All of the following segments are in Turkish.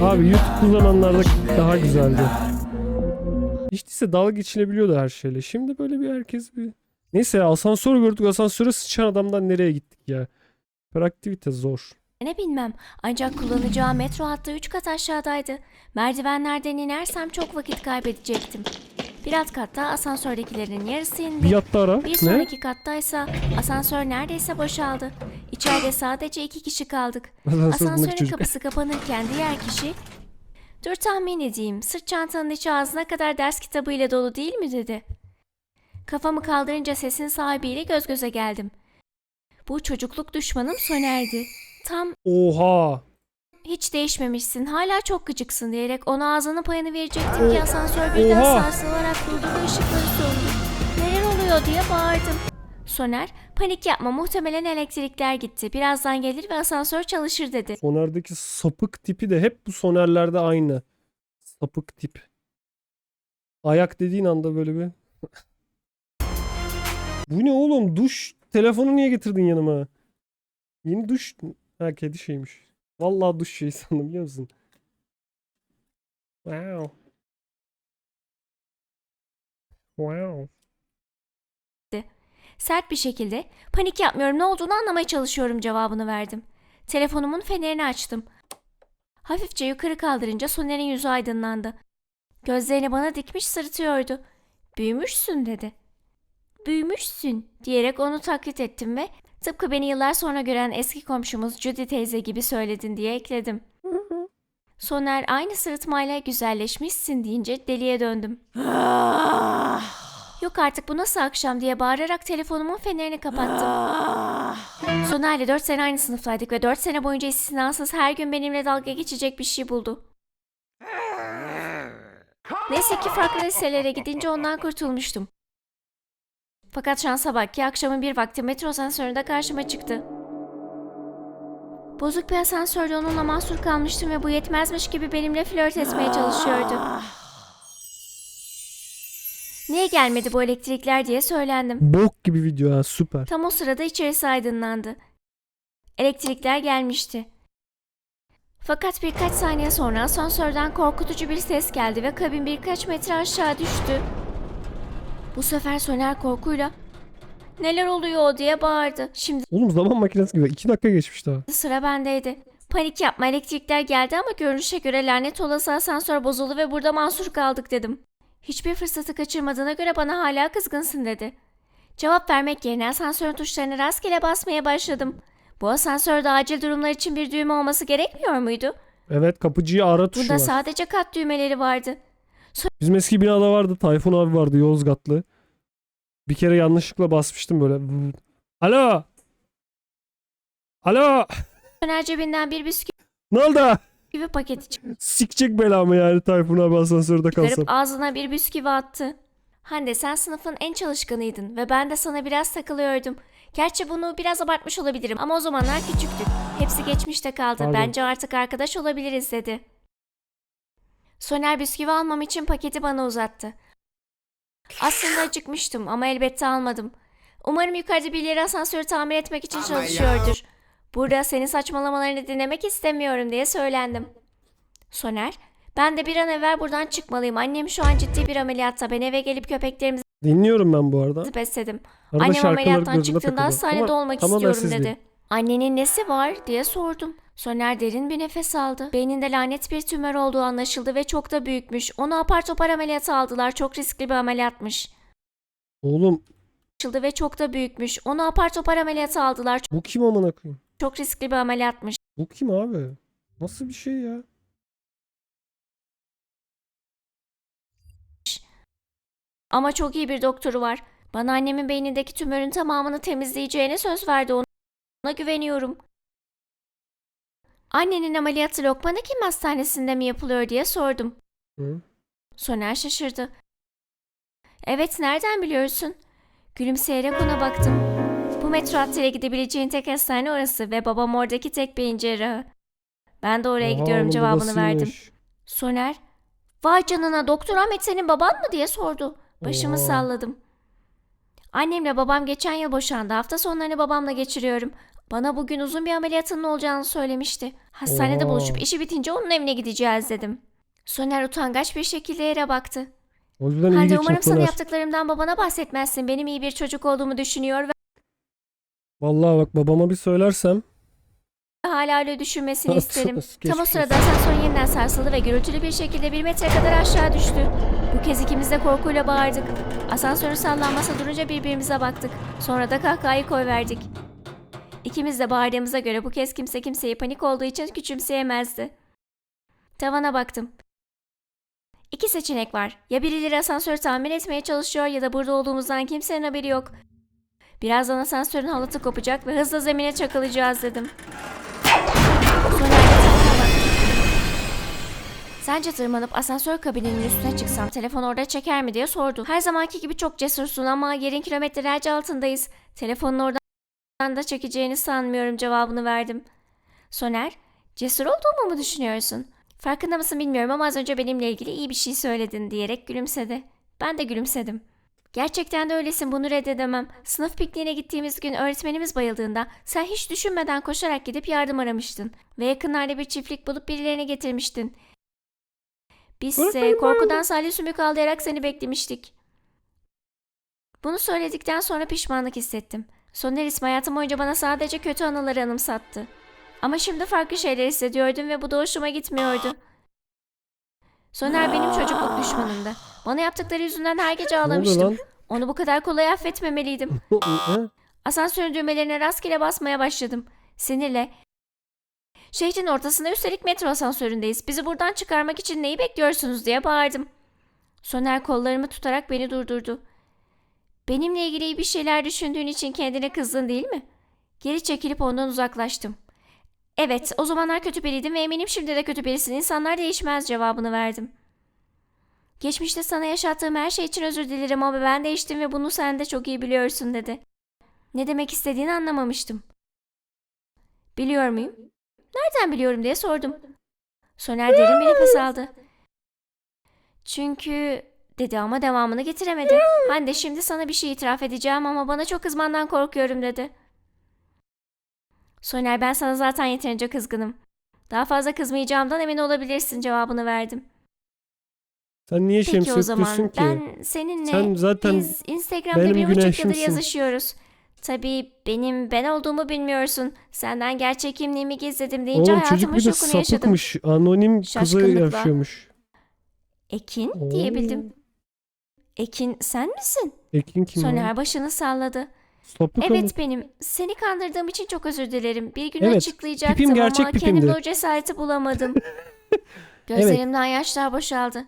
Abi YouTube bu zamanlarda daha güzeldi. Hiç değilse dalga geçilebiliyordu her şeyle. Şimdi böyle bir herkes bir... Neyse ya, asansör gördük. Asansöre sıçan adamdan nereye gittik ya? Hiperaktivite zor. Ne bilmem. Ancak kullanacağı metro hattı 3 kat aşağıdaydı. Merdivenlerden inersem çok vakit kaybedecektim. Bir alt katta asansördekilerin yarısı indi. Bir yatta ara. Bir Ne? sonraki kattaysa asansör neredeyse boşaldı. İçeride sadece iki kişi kaldık. Asansörün kapısı kapanırken diğer kişi Dur tahmin edeyim. Sırt çantanın içi ağzına kadar ders kitabıyla dolu değil mi dedi. Kafamı kaldırınca sesin sahibiyle göz göze geldim. Bu çocukluk düşmanım Soner'di. Tam Oha. hiç değişmemişsin, hala çok gıcıksın diyerek ona ağzının payını verecektim ki asansör birden Oha. sarsılarak durdu ve ışıkları söndü. Neler oluyor diye bağırdım. Soner, panik yapma muhtemelen elektrikler gitti. Birazdan gelir ve asansör çalışır dedi. Soner'deki sapık tipi de hep bu sonerlerde aynı. Sapık tip. Ayak dediğin anda böyle bir... Bu ne oğlum? Duş. Telefonu niye getirdin yanıma? Yeni duş. Ha kedi şeymiş. Vallahi duş şey sandım biliyor musun? Wow. Wow. Sert bir şekilde panik yapmıyorum ne olduğunu anlamaya çalışıyorum cevabını verdim. Telefonumun fenerini açtım. Hafifçe yukarı kaldırınca Soner'in yüzü aydınlandı. Gözlerini bana dikmiş sırıtıyordu. Büyümüşsün dedi. Büyümüşsün diyerek onu taklit ettim ve tıpkı beni yıllar sonra gören eski komşumuz Judy teyze gibi söyledin diye ekledim. Soner aynı sırıtmayla güzelleşmişsin deyince deliye döndüm. Yok artık bu nasıl akşam diye bağırarak telefonumun fenerini kapattım. Soner'le 4 sene aynı sınıftaydık ve 4 sene boyunca istisnasız her gün benimle dalga geçecek bir şey buldu. Neyse ki farklı liselere gidince ondan kurtulmuştum. Fakat şansa bak ki akşamın bir vakti metro asansöründe karşıma çıktı. Bozuk bir asansörde onunla mahsur kalmıştım ve bu yetmezmiş gibi benimle flört etmeye çalışıyordu. Niye gelmedi bu elektrikler diye söylendim. Bok gibi video ha süper. Tam o sırada içerisi aydınlandı. Elektrikler gelmişti. Fakat birkaç saniye sonra asansörden korkutucu bir ses geldi ve kabin birkaç metre aşağı düştü. Bu sefer Soner korkuyla neler oluyor diye bağırdı. Şimdi Oğlum zaman makinesi gibi. 2 dakika geçmiş daha. sıra bendeydi. Panik yapma elektrikler geldi ama görünüşe göre lanet olası asansör bozuldu ve burada mahsur kaldık dedim. Hiçbir fırsatı kaçırmadığına göre bana hala kızgınsın dedi. Cevap vermek yerine asansörün tuşlarını rastgele basmaya başladım. Bu asansörde acil durumlar için bir düğme olması gerekmiyor muydu? Evet kapıcıyı ara tuşu Bunda var. sadece kat düğmeleri vardı. Bizim eski binada vardı. Tayfun abi vardı Yozgatlı. Bir kere yanlışlıkla basmıştım böyle. Alo. Alo. Soner cebinden bir Ne oldu? Bisküvi paketi Sikecek belamı yani Tayfun abi asansörde kalsam. çıkarıp ağzına bir bisküvi attı. Hande sen sınıfın en çalışkanıydın ve ben de sana biraz takılıyordum. Gerçi bunu biraz abartmış olabilirim ama o zamanlar küçüktük. Hepsi geçmişte kaldı. Pardon. Bence artık arkadaş olabiliriz dedi. Soner bisküvi almam için paketi bana uzattı. Aslında acıkmıştım ama elbette almadım. Umarım yukarıda birileri asansörü tamir etmek için Ama çalışıyordur. Burada senin saçmalamalarını dinlemek istemiyorum diye söylendim. Soner, ben de bir an evvel buradan çıkmalıyım. Annem şu an ciddi bir ameliyatta. Ben eve gelip köpeklerimizi Dinliyorum ben bu arada. besledim. Arada Annem ameliyattan gözüme çıktığında takılıyor. hastanede Ama olmak tamamen istiyorum siz dedi. değil. Annenin nesi var diye sordum. Soner derin bir nefes aldı. Beyninde lanet bir tümör olduğu anlaşıldı ve çok da büyükmüş. Onu apar topar ameliyata aldılar. Çok riskli bir ameliyatmış. Oğlum Anlaşıldı ve çok da büyükmüş. Onu apar topar ameliyata aldılar. bu kim amına koyayım? Çok riskli bir ameliyatmış. Bu kim abi? Nasıl bir şey ya? Ama çok iyi bir doktoru var. Bana annemin beynindeki tümörün tamamını temizleyeceğine söz verdi. Ona, ona güveniyorum. Annenin ameliyatı Lokman Hekim Hastanesi'nde mi yapılıyor diye sordum. Hı? Soner şaşırdı. Evet nereden biliyorsun? Gülümseyerek ona baktım. Metro hattıyla gidebileceğin tek hastane orası ve babam oradaki tek beyin cerrahı. Ben de oraya Oha, gidiyorum cevabını verdim. Soner, vay canına doktor Ahmet senin baban mı diye sordu. Başımı Oha. salladım. Annemle babam geçen yıl boşandı. Hafta sonlarını babamla geçiriyorum. Bana bugün uzun bir ameliyatının olacağını söylemişti. Hastanede Oha. buluşup işi bitince onun evine gideceğiz dedim. Soner utangaç bir şekilde yere baktı. O yüzden Hande geçin umarım sana yaptıklarımdan babana bahsetmezsin. Benim iyi bir çocuk olduğumu düşünüyor ve Vallahi bak babama bir söylersem. hala öyle düşünmesini isterim. Geçmiş Tam o sırada asansör yeniden sarsıldı ve gürültülü bir şekilde bir metre kadar aşağı düştü. Bu kez ikimiz de korkuyla bağırdık. Asansörün sallanmasa durunca birbirimize baktık. Sonra da kahkahayı koyverdik. İkimiz de bağırdığımıza göre bu kez kimse kimseyi panik olduğu için küçümseyemezdi. Tavana baktım. İki seçenek var. Ya birileri asansörü tamir etmeye çalışıyor ya da burada olduğumuzdan kimsenin haberi yok. Birazdan asansörün halatı kopacak ve hızla zemine çakılacağız dedim. Sonra. Sence tırmanıp asansör kabininin üstüne çıksam telefon orada çeker mi diye sordu. Her zamanki gibi çok cesursun ama yerin kilometrelerce altındayız. Telefonun oradan da çekeceğini sanmıyorum cevabını verdim. Soner, cesur olduğumu mu düşünüyorsun? Farkında mısın bilmiyorum ama az önce benimle ilgili iyi bir şey söyledin diyerek gülümsedi. Ben de gülümsedim. Gerçekten de öylesin bunu reddedemem. Sınıf pikniğine gittiğimiz gün öğretmenimiz bayıldığında sen hiç düşünmeden koşarak gidip yardım aramıştın. Ve yakınlarda bir çiftlik bulup birilerini getirmiştin. Biz ise Öğretmenim korkudan salya sümük ağlayarak seni beklemiştik. Bunu söyledikten sonra pişmanlık hissettim. Soner ismi hayatım boyunca bana sadece kötü anıları anımsattı. Ama şimdi farklı şeyler hissediyordum ve bu da hoşuma gitmiyordu. Soner benim çocukluk düşmanımdı. Bana yaptıkları yüzünden her gece ağlamıştım. lan? Onu bu kadar kolay affetmemeliydim. Ha? Asansörün düğmelerine rastgele basmaya başladım. Sinirle. Şehrin ortasında üstelik metro asansöründeyiz. Bizi buradan çıkarmak için neyi bekliyorsunuz diye bağırdım. Soner kollarımı tutarak beni durdurdu. Benimle ilgili iyi bir şeyler düşündüğün için kendine kızdın değil mi? Geri çekilip ondan uzaklaştım. Evet, o zamanlar kötü biriydim ve eminim şimdi de kötü birisin. İnsanlar değişmez cevabını verdim. Geçmişte sana yaşattığım her şey için özür dilerim ama ben değiştim ve bunu sen de çok iyi biliyorsun dedi. Ne demek istediğini anlamamıştım. Biliyor muyum? Nereden biliyorum diye sordum. Soner derin bir nefes aldı. Çünkü dedi ama devamını getiremedi. Hande şimdi sana bir şey itiraf edeceğim ama bana çok kızmandan korkuyorum dedi. Soner ben sana zaten yeterince kızgınım. Daha fazla kızmayacağımdan emin olabilirsin cevabını verdim. Sen niye Peki şemsiye o zaman ki? ben seninle Sen zaten biz Instagram'da benim bir buçuk yıldır güneşimsin. yazışıyoruz. Tabii benim ben olduğumu bilmiyorsun. Senden gerçek kimliğimi gizledim deyince Oğlum çocuk hayatımın bir de şokunu yaşadım. sapıkmış. Anonim Şaşkınlıkla. yaşıyormuş. Ekin diyebildim. Ekin sen misin? Ekin kim? Soner başını salladı. Sapık ama. Evet benim. Seni kandırdığım için çok özür dilerim. Bir gün Evet, açıklayacaktım pipim gerçek ama kendimde pipimdi. o cesareti bulamadım. Gözlerimden yaşlar boşaldı.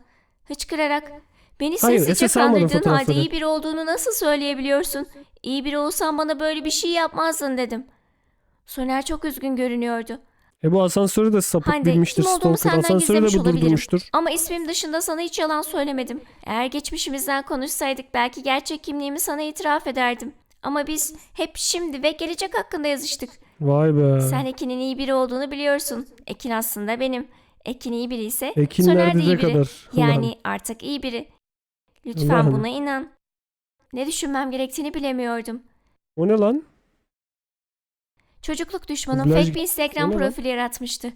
Hıçkırarak beni Hayır, sessizce almadım kandırdığın halde fotoğrafları. iyi biri olduğunu nasıl söyleyebiliyorsun? İyi biri olsan bana böyle bir şey yapmazdın dedim. Soner çok üzgün görünüyordu. E bu asansörü de sapık Hande, bilmiştir kim olduğumu stalker. senden Asansörü de gizlemiş bu olabilirim. durdurmuştur. Ama ismim dışında sana hiç yalan söylemedim. Eğer geçmişimizden konuşsaydık belki gerçek kimliğimi sana itiraf ederdim. Ama biz hep şimdi ve gelecek hakkında yazıştık. Vay be. Sen Ekin'in iyi biri olduğunu biliyorsun. Ekin aslında benim. Ekin iyi biri ise Ekin Soner de iyi biri. kadar? Yani Ulan. artık iyi biri. Lütfen Allah'ım. buna inan. Ne düşünmem gerektiğini bilemiyordum. O ne lan? Çocukluk düşmanım Dublaj- fake bir Instagram profili yaratmıştı.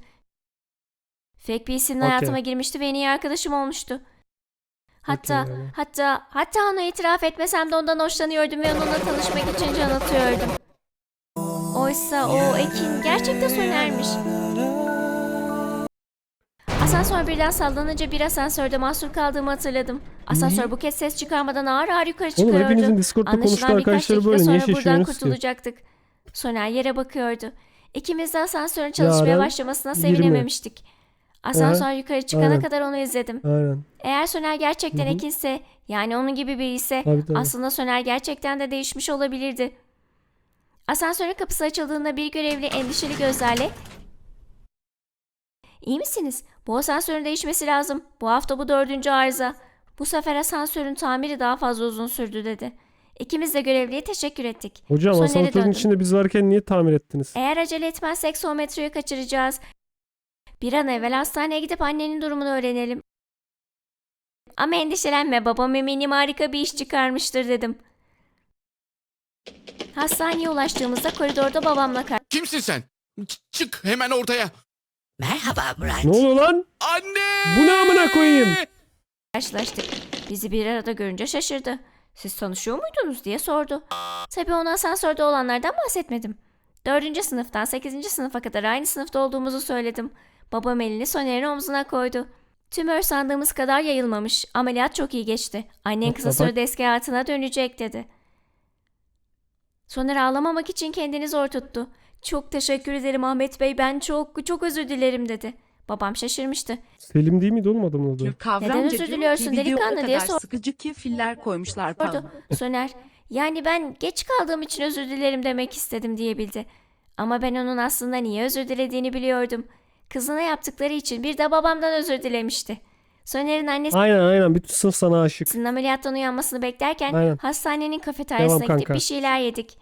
Fake bir isimle Okey. hayatıma girmişti ve en iyi arkadaşım olmuştu. Hatta yani. hatta hatta ona itiraf etmesem de ondan hoşlanıyordum ve onunla tanışmak için can atıyordum. Oysa o Ekin gerçekten sönermiş. Asansör birden sallanınca bir asansörde mahsur kaldığımı hatırladım. Asansör bu kez ses çıkarmadan ağır ağır yukarı çıkıyordu. hepinizin Discord'da konuştuğu birkaç arkadaşları dakika böyle niye sonra buradan şaşırıyorsunuz ki? kurtulacaktık. Soner yere bakıyordu. İkimiz de asansörün çalışmaya Yaren, başlamasına 20. sevinememiştik. Asansör yukarı çıkana aynen. kadar onu izledim. Aynen. Eğer Soner gerçekten Hı hı. Ekin'se, yani onun gibi biri ise Tabii tabii. aslında Soner gerçekten de değişmiş olabilirdi. Asansörün kapısı açıldığında bir görevli endişeli gözlerle İyi misiniz? Bu asansörün değişmesi lazım. Bu hafta bu dördüncü arıza. Bu sefer asansörün tamiri daha fazla uzun sürdü dedi. İkimiz de görevliye teşekkür ettik. Hocam Soner'e asansörün döndüm. içinde biz varken niye tamir ettiniz? Eğer acele etmezsek son metroyu kaçıracağız. Bir an evvel hastaneye gidip annenin durumunu öğrenelim. Ama endişelenme babam eminim harika bir iş çıkarmıştır dedim. Hastaneye ulaştığımızda koridorda babamla Kimsin sen? Ç- çık hemen ortaya. Merhaba Bright. Ne oluyor lan? Anne! Bu ne amına koyayım? karşılaştık. Bizi bir arada görünce şaşırdı. Siz tanışıyor muydunuz diye sordu. Tabii ona asansörde olanlardan bahsetmedim. Dördüncü sınıftan sekizinci sınıfa kadar aynı sınıfta olduğumuzu söyledim. Babam elini Soner'in omzuna koydu. Tümör sandığımız kadar yayılmamış. Ameliyat çok iyi geçti. Annen kısa sürede eski hayatına dönecek dedi. Soner ağlamamak için kendini zor tuttu. Çok teşekkür ederim Ahmet Bey. Ben çok çok özür dilerim dedi. Babam şaşırmıştı. Selim değil miydi oğlum adamın adı? Kavramca özür diliyorsun delikanlı diye kadar sor- sıkıcı ki filler koymuşlar sordu. falan. Soner, yani ben geç kaldığım için özür dilerim demek istedim diyebildi. Ama ben onun aslında niye özür dilediğini biliyordum. Kızına yaptıkları için bir de babamdan özür dilemişti. Soner'in annesi Aynen aynen bütün sınıf sana aşık. Sizin ameliyattan uyanmasını beklerken Aynen. hastanenin kafeteryasına Devam gidip kanka. bir şeyler yedik.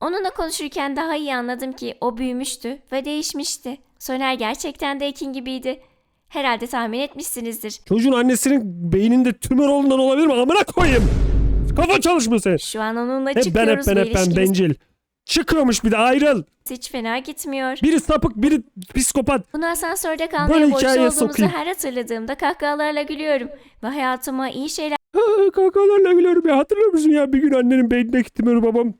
Onunla konuşurken daha iyi anladım ki o büyümüştü ve değişmişti. Soner gerçekten de Ekin gibiydi. Herhalde tahmin etmişsinizdir. Çocuğun annesinin beyninde tümör olduğundan olabilir mi? Amına koyayım. Kafa çalışmıyor senin. Şu an onunla Hep ben hep çıkıyoruz ben ve hep ben ilişkimiz bencil. Çıkıyormuş bir de ayrıl. hiç fena gitmiyor. Biri sapık biri psikopat. Bunu asansörde Böyle kalmaya borçlu hikayeye olduğumuzu sokayım. her hatırladığımda kahkahalarla gülüyorum. Ve hayatıma iyi şeyler Kakalarla gülüyorum ya. Hatırlıyor musun ya bir gün annenin beynine tümörü babam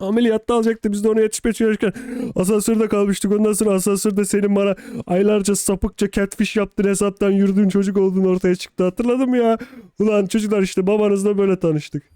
ameliyatta alacaktı. Biz de ona yetişmeye çalışırken asansörde kalmıştık. Ondan sonra asansörde senin bana aylarca sapıkça catfish yaptığın hesaptan yürüdüğün çocuk olduğun ortaya çıktı. Hatırladın mı ya? Ulan çocuklar işte babanızla böyle tanıştık.